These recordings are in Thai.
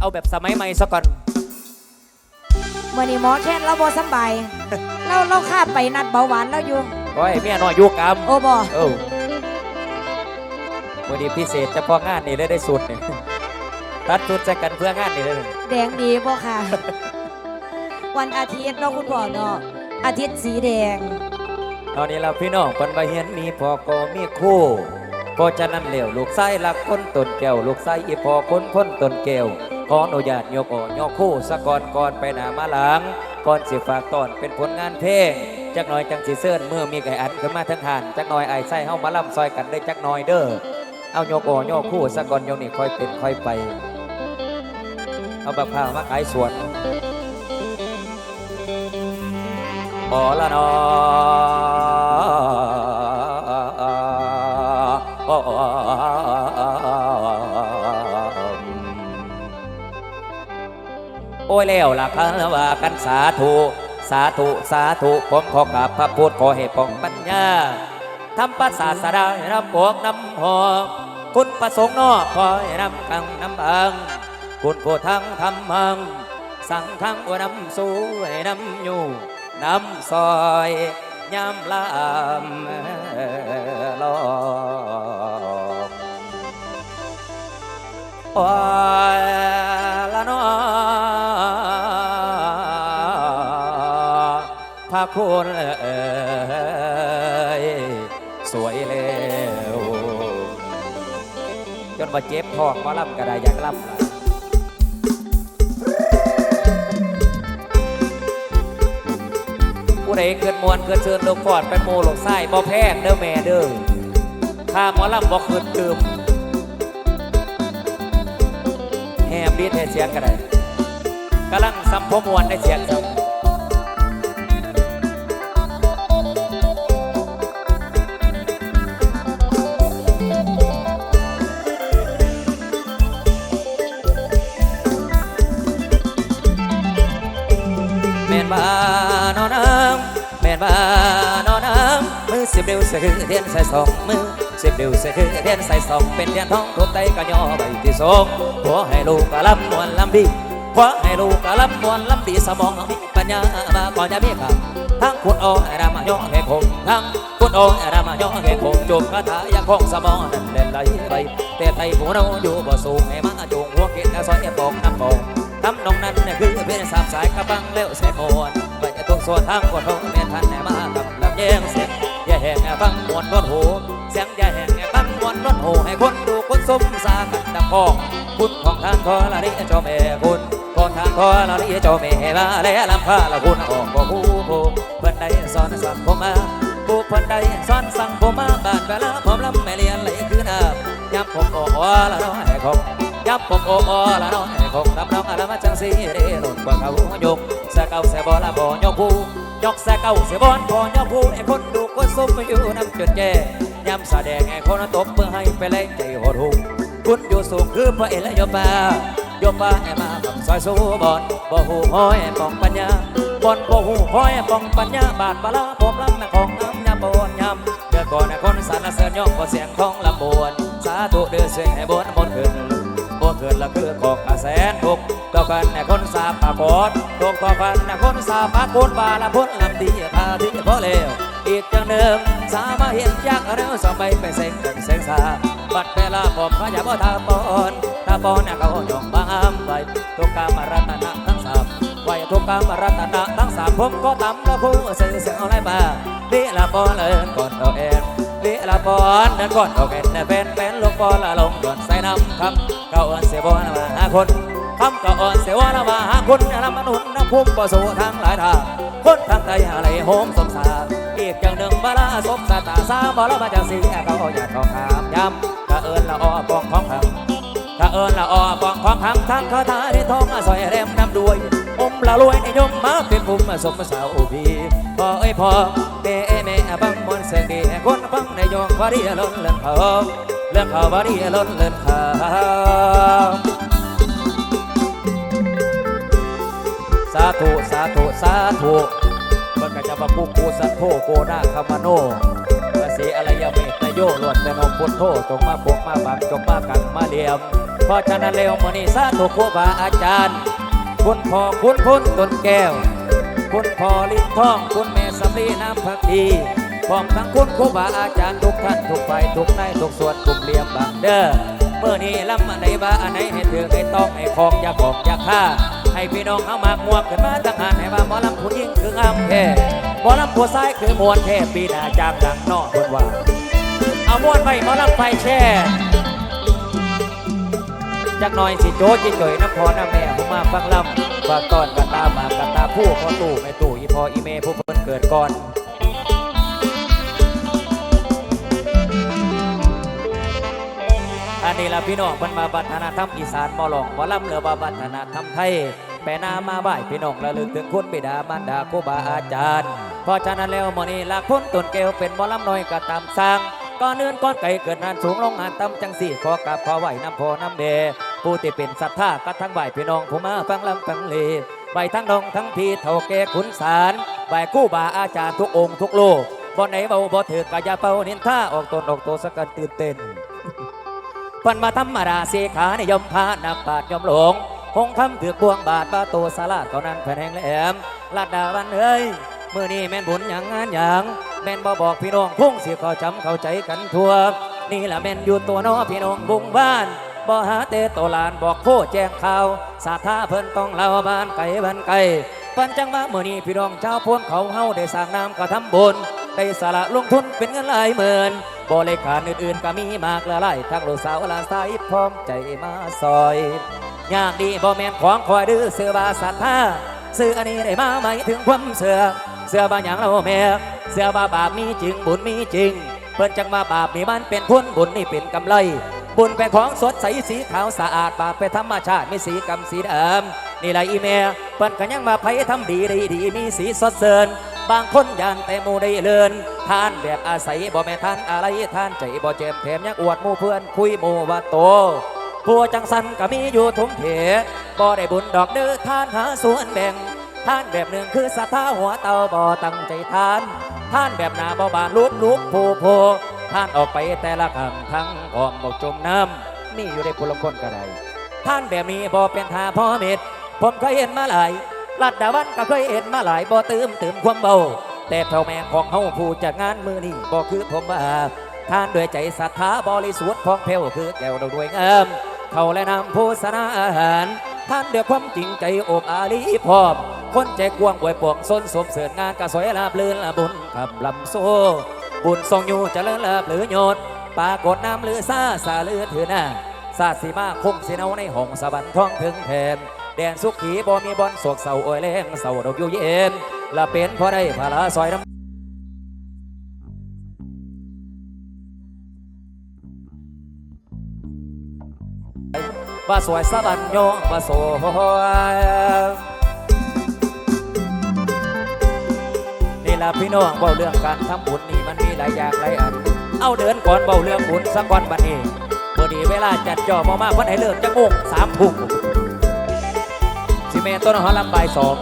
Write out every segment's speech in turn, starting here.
เอาแบบสมัยใหม่ซะก่อนเมื่อนี้หมอแค้นเราบ่สำบายเราเราข้ามไปนัดเบาหวานแล้วอยู่ก็ให้เมียน้อยอยู่กรรมโอ้บ่เออวันนี้พิเศษเฉพาะงานนี่เลยได้สุดเนี่ยตัดชุดใส่กันเพื่องานนี่เลย แดงดีบ่ค่ะ วันอาทิตย์เนาะคุณพ่อเนาะอาทิตย์สีแดง ตอนนี้เราพี่น้องคนบาเฮียนมีพอก็มีคู่เพราะฉะนั้นเหลวลูกไส้ลักคนตนแก้วลูกไส้อีพอคนพ้นตนแก้ว ขออนุญาตยกอ่อยกคู่สะก่อนก่อนไปหนามาหลังก่อนสิฝากตอนเป็นผลงานเพลงจักหน่อยจังสิเซิร์นเมื่อมีไก่อันขึ้นมาทั้งหันจักหน่อยไอ้ไส้เฮามาล่ำซอยกันได้จักหน่อยเด้อเอาโยกอ่อยกคู่สะก่อนโยกนี่ค่อยเป็นค่อยไป เอาบักพร้าวมาขายสวนพอละนอ โอ้ยแล้วล่ะคันว่ากันสาธุสาธุสาธุผมขอกราบพระพุทธขอให้ปองปัญญาทำปัสสาสดาให้รับปวกน้ำหอมคุณประสงค์นอกคอยนำกังน้ำบังคุณผู้ทั้งทำมัง สั่งทั้งว่านำสู้ให้นำอยู่นำซอยย้ำลามลอง คุณเอ่ยสวยแล้วจนว่าเจ็บท้องมาล่ำก็ไดอยากล่ำล่ะผู้ใดเกิดมวนเกิดเชิญลูกฟอดไปโมหลกไส้บ่แพงเด้อแม่เด้อถ้าหมอลำบ่คืนดื่มแฮมดีแท้เสียงกันได้กำลังสัมพมวนในเสียงสัม ดียวใส่คือเทียนใส่สองมือสิบเดียวใส่คือเทียนใส่สองเป็นเทียนท้องทุบไตก็ย่อใบที่สองขอให้ลูกกะลำมวนลำดีขอให้ลูกกะลำมวนลำดีสมองมีปัญญามาก่อนจะมีครับทั้งคุณโอไอ้รามายอแห่คงทั้งคุณโอไอ้รามายอแห่คงจุกคาถายังคงสมองนั่นเด่นไหลไปแต่ไทยผู้เราอยู่บ่สูงให้มาจูงหัวเกศซอยปองน้ำปองทำนองนั้นคือเป็นสามสายกระบังเลี้ยวเสมวนไปตรงส่วนทางกดเขาเมียนทันแหนมา แยงเสียงอย่าแหงฟังมวนรถหูเสียงอย่าแหงฟังมวนรถหูให้คนดูคนสมสากันดังพองคุณของทางทอละนี่เจ้าแม่คุณคนทางทอละนี่เจ้าแม่มาแล้วลำพาละคุณออกบ่ผู้ผู้เพิ่นได้สอนสั่งผมมาผู้เพิ่นได้สอนสั่งผมมาบ้านเวลาผมลำไม่เรียนไหลคือน้ำย้ำผมก็หัวละน้อยของ ยับผมโอโอละน้อยคงรับน้องอะไรมาจังสีเรหนุนกว่าเขายกเสเก่าเสบอละบ่ยกผู้ยกเสเก่าเสบอนบ่ยกผู้ไอ้คนดูคนสมอยู่น้ำจนแย่ย้ำแสดงไอ้คนตบมือให้ไปเล่นใจหดหูคุณอยู่สูงคือพระเอละยบ้ายบ้าไอ้มากับซอยสู้บอลบ่หูห้อยปองปัญญาบอลบ่หูห้อยปองปัญญาบาดบลาผมลำแม่ของน้ำยำบนยำเดือก่อนไอ้คนสรรเสริญย่อมบ่เสียงของลำบวนสาธุเดือเสียงให้บนบนขึ้น บ่เกิดละคือของกระแสนทุกต่อกันแน่คนสาปากอดทุกต่อกันแน่คนสาปากนบาละพ้นลำดีพาที่พอเลวอีกจังเดิมสามาเห็นยากแล้วสมัยไปเซ็งกันเซ็งสาบัดเวลาผมขยับตาปอนตาปอนน่ะเขาหย่องบางไปทุกกามรัตนะทั้งสามไว้ทุกกามรัตนะทั้งสามผมก็ตำละคู่เสียงเสียงอะไรบ้าดีละปอเลยก่อนเอาเอง เลีละปอนนั่นก่อนเขาเห็นเป็นเป็นลูกปอนละลงก่อนใส่น้ำคำเขาอ่อนเสียบอนมาหาคนคำเก็อ่อนเสียวันมาหาคนน้ำมนุษย์น้ำพุ่มบ่สู่ทางหลายทางคนทางไทยอะไรโฮมสมสารอีกอย่างหนึ่งบาลาสมสาตาสามบาลามาจากสีเขาอยากทองคำย้ำกะเอิญละอ้อปองของคำกะเอิญละอ้อปองของคำทางคาถาที่ท้องอาศัยแรมน้ำด้วย ละรวยในยมมาเป็นภูมิสมสาวพีพอเอ้ยพอเด้แม่บังมนเสียงดีคนฟังในยงวารีล้นเลื่อนเขาเลื่อนเขาวารีล้นเลื่อนเขาสาธุสาธุสาธุมันก็จะมาปูปูสัทโธโกนาคามโนภาษีอารยเมตโยล้วนแต่นองพุทโธจงมาปกมาบังจงมากันมาเดียมเพราะฉะนั้นเร็วมื่อนี้สาธุครูบาอาจารย์ คุณพ่อคุณพ้นต้นแก้ว คุณพ่อลิ้นทอง คุณแม่สำลีน้ำพักดีพร้อมทั้งคุณครูบาอาจารย์ทุกท่านทุกฝ่ายทุกในทุกส่วนทุกเหลี่ยมบางเด้อเมื่อนี้ลำอันไหนบาอันไหนให้ถือให้ต้องให้ของอย่าของอย่าฆ่า ให้พี่น้องเอามากมวกกันมาตั้งหานให้ว่าหมอลำผู้หญิงคืองามแค่หมอลำผู้ชายคือมวนแค่ปีหน้าจางดังนอกคนว่า เอามวนไปหมอลำไฟแช่จักหน่อยสิโจ้จิเกยน้ำพอน้ำแม่ ฟังลำฝากตอนกะตาหมากกะตาผู้พ่อตู่แม่ตู่อีพออีเมผู้เพิ่นเกิดก่อนอันนี้ละพี่น้องเพิ่นมาบัฒนธรรมอีสานมอหลองมอลำเหลือว่าบัฒนธรรมไทยแปนามาบ่ายพี่น้องระลึกถึงคุณบิดามารดาครูบาอาจารย์ เพราะฉะนั้นแล้วมอนี้หลักพ้นตนเกลเป็นมอลำน้อยก็ตามสร้างก่อนเนื่นก้อนไก่เกิดนานสูงลงงานต่ำจังสี่ขอกราบขอไหวน้ำพอน้ำเด ผู้ที่เป็นศรัทธาก็ทั้งใบพี่น้องผู้มาฟังลำฟังเลไหวทั้งน้องทั้งพี่เท่าแก่ขุนสารไหวครู่บาอาจารย์ทุกองค์ทุกโลกบ่ไหนเบาบ่ถือกะอยาเป่านินท่าออกตนออกตัวสกกันตื่นเต้นปันมาธรรมดาเสขาในยมพานักปาดยมหลงคงคำถือกวงบาทบาโตสาลาดเท่านั้นแผ่นแห่งแหลมลาดดาวันเอ้ยมื่อนี้แม่นบุญอย่างงานอย่างแม่นบ่บอกพี่น้องพุ่งสิเข้าจำเข้าใจกันทั่วนี่แหละแม่นอยู่ตัวน้อพี่น้องบุงบ้าน บ่หาเตโตลานบอกโคแจ้งข่าวสาธาเพิ่นต้องเล่าบ้านไก่บ้านไก่ปันจังว่ามื่อนี้พี่น้องชาวพวนเขาเฮาได้สร้างน้ำกระทำบุญได้สละลงทุนเป็นเงินหลายหมื่นบริการอื่นๆก็มีมากละหลายทั้งลูกสาวลานสายพร้อมใจมาซอยอยากดีบ่แม่นของคอยดื้อเสือบาศรัทธาซื้ออันนี้ได้มาหมายถึงความเสือเสือบาอย่างเราแม่เสือบาบาปมีจริงบุญมีจริงเพิ่นจังมาบาปนี่มันเป็นพ้นบุญนี่เป็นกำไร บุญเป็นของสดใสสีขาวสะอาดบาปเป็นธรรมชาติมีสีกำสีดำนี่แหละอีแม่เพิ่นก็ยังมาไผทำดีได้ดีมีสีสดเสริญบางคนยันแต่มูได้เลินทานแบบอาศัยบ่แม่ทานอะไรทานใจบ่เจ็บแถมยังอวดมู่เพื่อนคุยมู่ว่าโตผู้จังสันก็มีอยู่ทุ่มเพบ่ได้บุญดอกเด้อทานหาส่วนแบ่งทานแบบหนึ่งคือสถาหัวเตาบ่ตั้งใจทาน ทานแบบหนาบ่บานลุกลุกโพโพ ท่านออกไปแต่ละครั้งทั้งออมบอกจมน้ำนี่อยู่ในพลคนก็ได้ท่านแบบนี้บ่เป็นทาพ่อเม็ดผมเคยเห็นมาหลายลัดดาวันก็เคยเห็นมาหลายบ่ตื่มตื่มความเบา แต่พ่อแม่ของเฮาผู้จัดงานมือนี้บ่คือผมว่าท่านด้วยใจศรัทธาบริสุทธิ์ของเพลวคือแก้วดอกด้วยงามเขาและนำโภชนาอาหาร ท่านด้วยความจริงใจอบอารีพร้อมคนใจกว้างอวยปวงส้นสมเสริญงานกระสวยลาบลื่นละบุญขับลำโซ บุญทรงอยู่เจะเลิศลาบหรือโยดปรากฏน้ำหรือซาสาเลือถือหน้าศาสีมาคงสิเนาในห้องสวรรค์ท้องถึงแทนแดนสุขีบ่มีบอนโศกเศร้าโอยแรงเศร้าดอกอยู่เย็นละเป็นพอได้พาลาซอยน้ำว่าสวยสะบันโยงว่าสวย ละพี่น้องเบาเรื่องการทำบุญนี่มันมีหลายอย่างหลายอัน เอาเดินก่อนเบาเรื่องบุญสักก่อนบัดนี้พอดีเวลาจัดจ่อมามาเพิ่นให้เลิกจะโมงสามทุ่มสิเมต้นหอลำบายสอง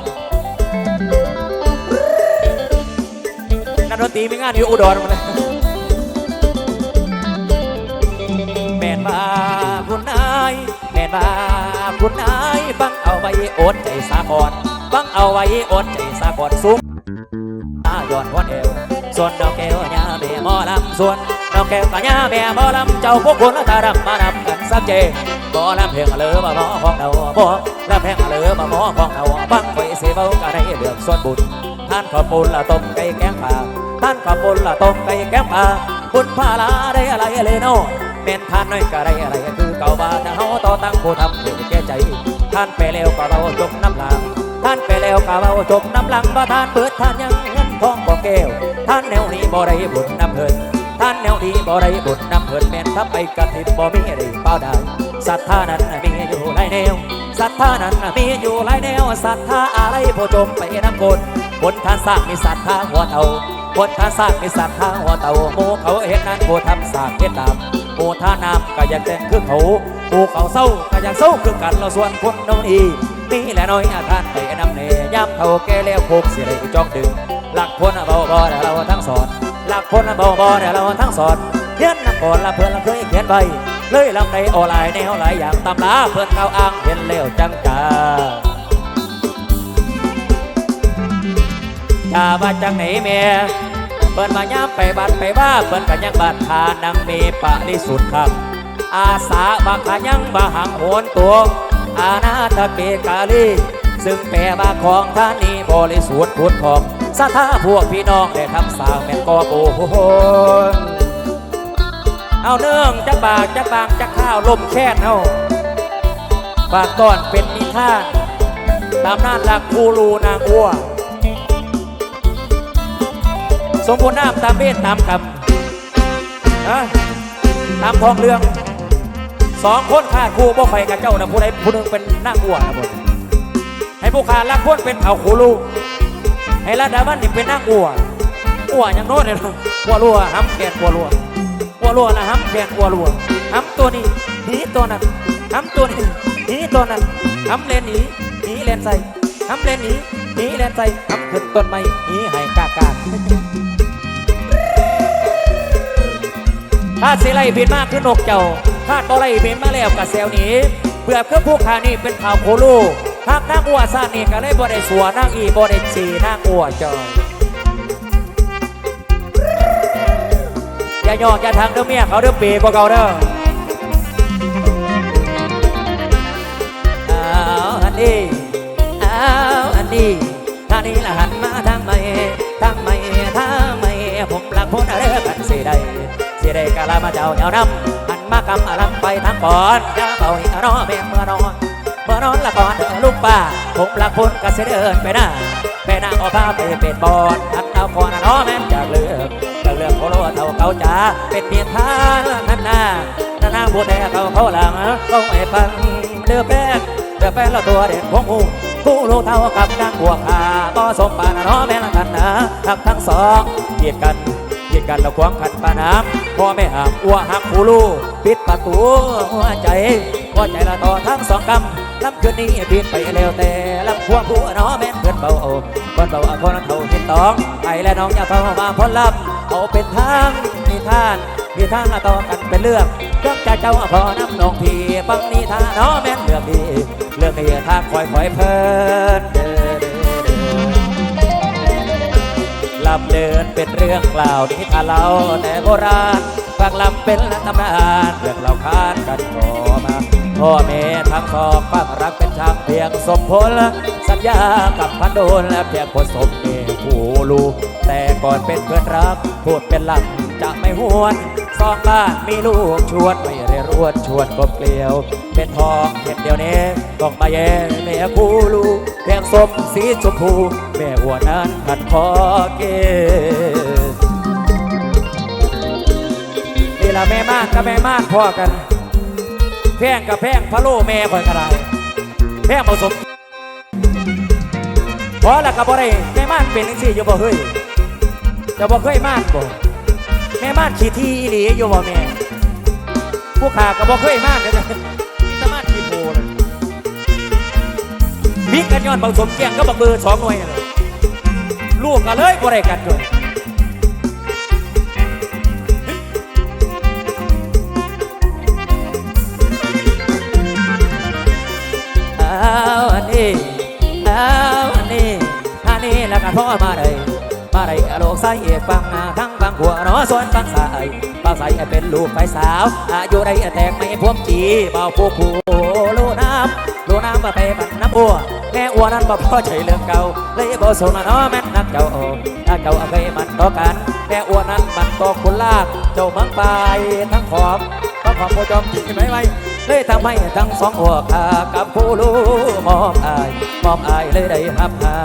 นักดนตรีมีงานอยู่อุดรมาเลยแม่นมาคุณนายแม่นมาคุณนายฟังเอาไว้อดใจสาก่อนฟังเอาไว้อดใจสาก่อนสูง ตาย้อนวันเอวส่วนดอกแก้วญาแม่หมอลำส่วนดอกแก้วกับญาแม่หมอลำเจ้าพวกคนตาดำมานำกันสักเจหมอลำเพลงเลือมาหมอของเราบ่ลำเพลงเลือมาหมอของเราบังไฟเสียเบาก็ได้เรื่องส่วนบุญท่านขอบบุญละต้มไก่แกงปลาท่านขอบบุญละต้มไก่แกงปลาบุญพาลาได้อะไรเลยเนาะแม่นท่านน้อยก็ได้อะไรคือเก่าบ้านเฮาต่อตั้งผู้ทำเพื่อแก้ใจ ท่านไปแล้วก็เราจมน้ำลางท่านไปแล้วก็เราจมน้ำลังบ่ท่านเบิดท่านยัง ทองบ่อแก้ว ท่านแนวนี้บ่ได้บุญน้ำเพิ่นท่านแนวนี้บ่ได้บุญน้ำเพิ่นแม่นทับไปกระถิ่นบ่มีได้เป้าได้ศรัทธานั้นมีอยู่หลายแนวศรัทธานั้นมีอยู่หลายแนวศรัทธาอะไรผู้จมไปน้ำบนบนท่านสร้างมีศรัทธาหัวเต่าบนท่านสร้างมีศรัทธาหัวเต่าหมูเขาเห็นนั้นผู้ทำสร้างเฮ็ดตามหมู่ท่าน้ำก็อยากแต่งคือเขาผู้เขาเศร้าก็อยากเศร้าคือกันเราส่วนคนเนานี้มีและน้อยอาทานไปน้ำเนยย้ำเท่าแก่แล้วโคกเสียได้จ้องดึง หลักพลเบาบอเดี๋ยวเราทั้งสอนหลักพลเบาบอเดี๋ยวเราทั้งสอนเขียนน้ำก่อนละเพื่อนเราเคยเขียนไว้เลยลำในออนไลน์แนวหลายอย่างตำลาเพื่อนเขาอ้างเห็นแล้วจังกาถ้าว่าจังไหนแม่เปิ้นมาย้ำไปบัดไปว่าเปิ้นกันยังบัดทานังเมปะริสุทธิ์ครับ อาสาบางขายังบาหังโหนตัวอาณาตะเกกาลี ซึ่งแปลว่าของท่านนี้บริสุทธิ์พุทธของ สัทธาพวกพี่น้องได้ทำสางแม่กอโอ้โหเอาเนื่องจักบากจักบางจักข้าวลมแค่นเอาฝากก่อนเป็นนิทานตามน่านหลักคูรูนางอัว สมบูรณ์น้ำตามเวทตามกรรมนะตามทองเรื่องสองคนขาดคู่บ่ไฟกับเจ้านะผู้ใดผู้หนึงเป็นนางอ้วนะบนให้ผู้ขาดรักพ้นเป็นเขาคูลู ให้ระดามันนี่เป็นนางอ้วนอ้วนอย่างโน้นเลยนะอ้วรัวห้ำแกนอ้วรัวอ้วรัวนะห้ำแกนอ้วรัวห้ำตัวนี้หนีตัวนั้นห้ำตัวนี้หนีตัวนั้นห้ำเลนหนีหนีเลนใส่ห้ำเลนหนีหนีเลนใส่ห้ำขึ้นต้นไม้หนีให้กากาถ้าสิไล่บินมากขึ้นนกเจ้าถ้าต่อไล่บินมาแล้วกับแซวนี้เปลือกเครื่องผู้ขานี่เป็นข่าวโคโล หากนางอ้วซานี่ก็เลยบ่ได้สัวนางอีบ่ได้สีนางอ้วจอยอย่าย่ออย่าทางเด้อเมียเขาเด้อปีกว่เก่าเด้ออ้าวอันนี้อ้าวอันนี้ท่างนี้ละหันมาทางไม่ทางไม่ทางไม่ผมหลักพ้นอะไรกันสิได้สิได้กะลามาเจ้าเจ้านำหันมากำอารำไปทางก่อนอย่าเบาอีกนอแม่เมื่อนอน เมื่อนอนละก่อนลูกป้าผมหลักพ้นก็สิเดินไปหน้าไปหน้าเอาผ้าไปเป็นบอลทันเอาก่อนนะน้อแม่นจากเลือกจากเลือกโคโลเท่าเขาจ๋าเป็นเมียท่านั่นนานานาบัวแดงเขาเขาหลังเขาไอ้ฟังเดือแป้งเดือแป้งละตัวเด็กของหูกูรู้เท่ากับนางบัวขาบ่สมปานนะน้อแม่นกันนะทักทั้งสองเหยียดกันยิงกันเราควงขันปาน้ำพ่อแม่หามอ้วหักผู้ลูกปิดประตูหัวใจหัวใจละต่อทั้งสองกำ ลำคืนนี้บินไปเร็วแต่ลำควงผู้น้อแม่นเพื่อนเบาเอาเพื่อนเบาเอาคนเท่าทินตองไปและน้องอย่าเท่ามาพ้นลำเอาเป็นทางนิทานนิทานละต่อกันเป็นเรื่องเรื่องใจเจ้าพอน้ำนองพี่ปังนิทานน้อแม่นเรื่องดีเรื่องนี้ทางคอยคอยเพลินเด้อเด้อเด้อลำเดินเป็นเรื่องกล่าวนิทานเล่าแต่โบราณฝากลำเป็นตำนานเรื่องเล่าขานกันต่อมา พ่อแม่ทั้งสองฝากรักเป็นช่างเพียงสมผล สัญญากับพันโดนและเพียงผสมเองผู้ลูกแต่ก่อนเป็นเพื่อนรักพูดเป็นหลักจะไม่หวนสองบ้านมีลูกชวนไม่ได้รวนชวนกลมเกลียว เป็นทองเห็นเดียวนี้ต้องมาแย่แม่คู่ลูกเพียงสมสีชมพูแม่หัวนั้นขัดคอเกศนี่ละแม่มากกับแม่มากพ่อกัน แพงกับแพงพะโล่แม่คอยกระไรแพงผสมพอแล้วกับบ่ได้แม่ม่านเป็นจังซี่อยู่บ่เฮ้ยจะบ่เคยม่านบ่แม่ม่านขี้ที่อีหลีอยู่บ่แม่ผู้ขาก็บ่เคยม่านเด้อจ้ะมีแต่ม่านขี้โพเลมีกันย้อนผสมแกงก็บักเบอร์สองหน่วยนั่นแหละลูกก็เลยบ่ได้กันด้วย นาพ่อมาได้มาได้กะโลกใส่ฟังนาทั้งฟังหัวนาะส่วนฟังสายฟังสายเป็นลูกไฟสาว อายุได้แตกไม่พวมจีเบาผู้ผู้ลูน้ำลูน้ำมาไปปันน้ำบัวแม่อ้วนนั้นบ่พอใจเรื่องเก่า เลยบ่สนนะเนาะแม่นนักเจ้าถ้าเจ้าเคยมันต่อกันแม่อ้วนนั้นมันต่อคุณลาก เจ้ามังไปทั้งขอบต้องขอบผู้จอมที่ไม่ไหว เลยทำให้ทั้งสองหัวขากับผู้รู้มอบอายมอบอายเลยได้หับหา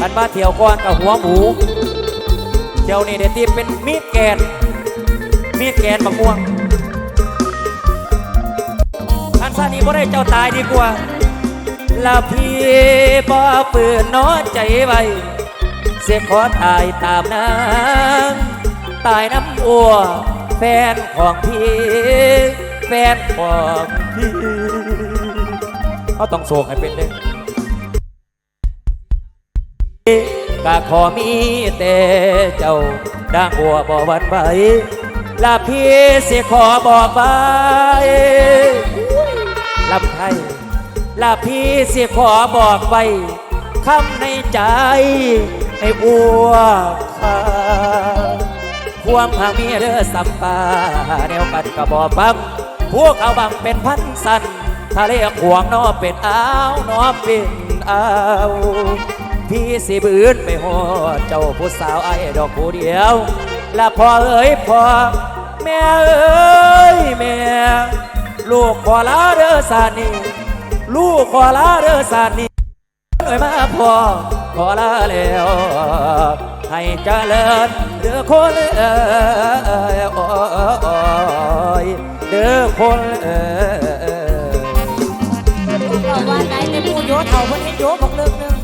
อันมาเที่ยวก่อนกับหัวหมูเที่ยวนี่เดี๋ยวตีเป็นมีดแกนมีดแกนมะม่วงอันซานี้บ่ได้เจ้าตายดีกว่าลาพี่บ่ปืนน้อใจไว้เสียขอตายตามนางตายน้ำอัว แฟนของพี่ แฟนของพี่เขาต้องโศกให้เป็นเด้กะขอมีแต่เจ้าด่างอัวบ่วันไหวลาพี่สิขอบอกไว้ลำไทยลาพี่สิขอบอกไว้คำในใจให้อัว วามหากมีเรือสัมปาแนวกันกระบอกฟังพวกเอาบังเป็นพันสันทะเลขวงนอเป็นอ้าวนอเป็นอ้าวพี่สิบืนไปหอดเจ้าผู้สาวไอ้ดอกผู้เดียว และพ่อเอ้ยพ่อแม่เอ้ยแม่ ลูกขอลาเด้อสานีลูกขอลาเด้อสานีเอ้ยมาพอขอลาแล้ว ให้เจริญเด้อคนเอ้ยโอ้ยเด้อคนเอ้ยบอกว่าไหนในผู้โยเท่าเพิ่นให้โยบอกเลิกหนึง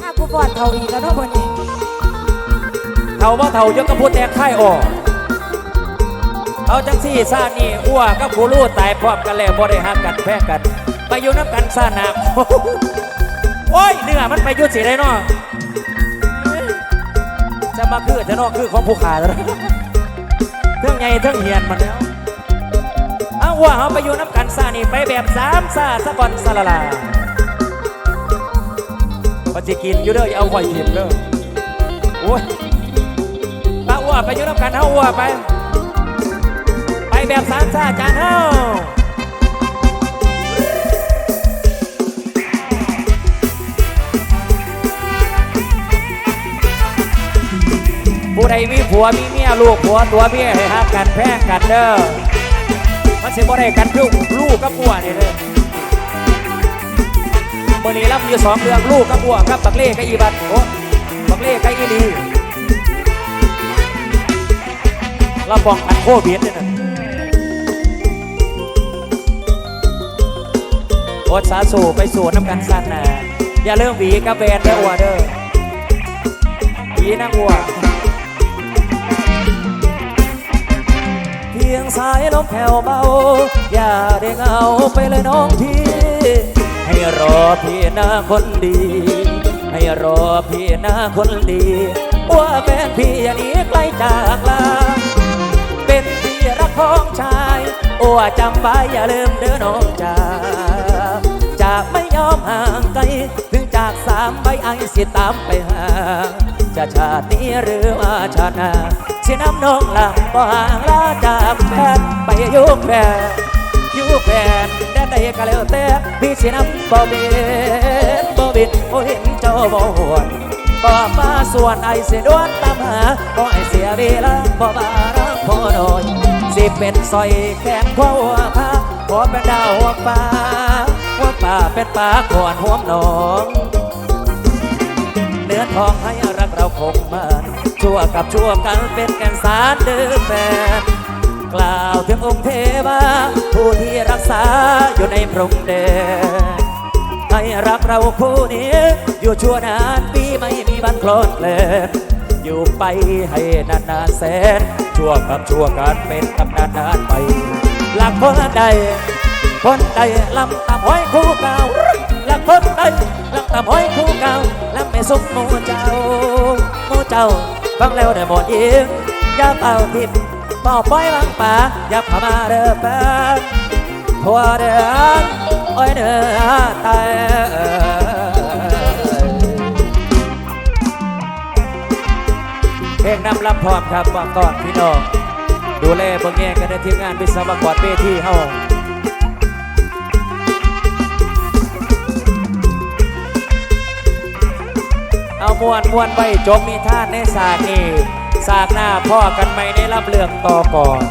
ถ้ากูฟอดเท่าอีกแล้วเนาะเพิ่นนี่เท่าว่าเท่ายกกระพุ้แตกไข่ออกเอาจังสี่ซานี่อ้วกับผู้รู้ตายพร้อมกันแล้วบ่ได้หักกันแพ้กัน ไปอยู่น้ำกันซาหนาโอ้ยเนื้อมันไปอยุดสิได้เนาะ จะมาคือจะนอกคือของผู้ขาแล้วเท่งใหญ่เท่งเหียนมันแล้วเอาว่าเอาไปอยู่น้ำกันซานี่ไปแบบสามซาสะก่อนซาลาลาพอจะกินอยู่เด้ออยเอาไข่อยกินเด้อโอ้ยป้าอ้วไปอยู่น้ำกันเฮาอ้วไป ไปแบบสามซาจานเฮา ใดมีผัวมีเมียลูกผัวตัวเมียให้ฮักกันแพงกันเด้อมันสิบ่ได้กันคือลูกกับผัวนี่เด้อมื่อนี้รับอยู่สองเรื่องลูกกับผัวกับบักเล่กับอีบัตโอ้บักเล่กับอีลีเราป้องกันโควิดเนี่ยนะอดสาสูไปสู่น้ำกันสั้นนะอย่าเริ่มหวีกับแบนด์เด้อวเด้อหวีนางอัวายลมแผ่วเบา อย่าได้เงาไปเลยน้องพี่ ให้รอพี่หน้าคนดี ให้รอพี่หน้าคนดี ว่าแฟนพี่อย่าหนีไกลจากลา เป็นที่รักของชาย โอ้จำไว้อย่าลืมเด้อน้องจ้า จากไม่ยอมห่างไกล ถึงจากสามใบไอสิตามไปหา จะชาตินี้หรือว่าชาติหน้าสิน้ำน้องหลังบ่ห่างลาจากแฟนไปอยุคแฟนอยู่แฟนแดนใดก็แล้วแต่พี่สิน้ำบ่บ็นบ่บินบ่เห็นเจ้าบ่หวนบอกมาส่วนไอเสียดวนตามหาบ่ไอเสียเวลาบ่บารักพอหน่อยสิเป็นสอยแขนหัวผ้าขอเป็นดาวหัวฟ้า หัวป่าเป็นป่าก่อนหัวหนองเนื้อทองให้รักเราคงมันชั่วกับชั่วกันเป็นแก่นสารเดิมแฟนกล่าวถึงองค์เทวาผู้ที่รักษาอยู่ในพรมแดนให้รักเราคู่นี้ อยู่ชั่วนานปีไม่มีวันคลนแคลนอยู่ไปให้นานนานแสนชั่วกับชั่วกันเป็นตำนานนานไปหลักคนใด คนใดลำตำห้อยคู่เก่าหลักคนใดลำตำห้อยคู่เก่าลำไม่สุกมูเจ้ามูเจ้าฟังแล้วได้หมดยิงอย่าเป่าทิพย์ป่าปล่อยวางป่าอย่าพามาเด้อแฟนทั่วเดือนอ้ยเดือตายเพลงนำลำพร้อมครับวางก่อนพี่น้อง ดูแลเบิ่งแย่งกันในทีมงานวิศวกรเวทีเฮา มวนมวนไปจบมีท่านในสากนี่สากหน้าพ่อกันไหมในรับเรื่องต่อก่อน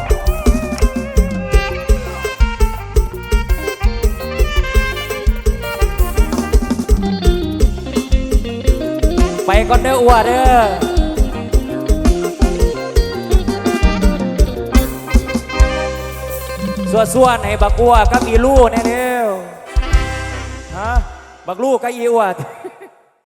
ไปก่อนเด้ออ้วเด้อส่วนส่วนๆให้บักอ้วกับอีลู่แน่เด้อฮะบักลู่กับอีอ้ว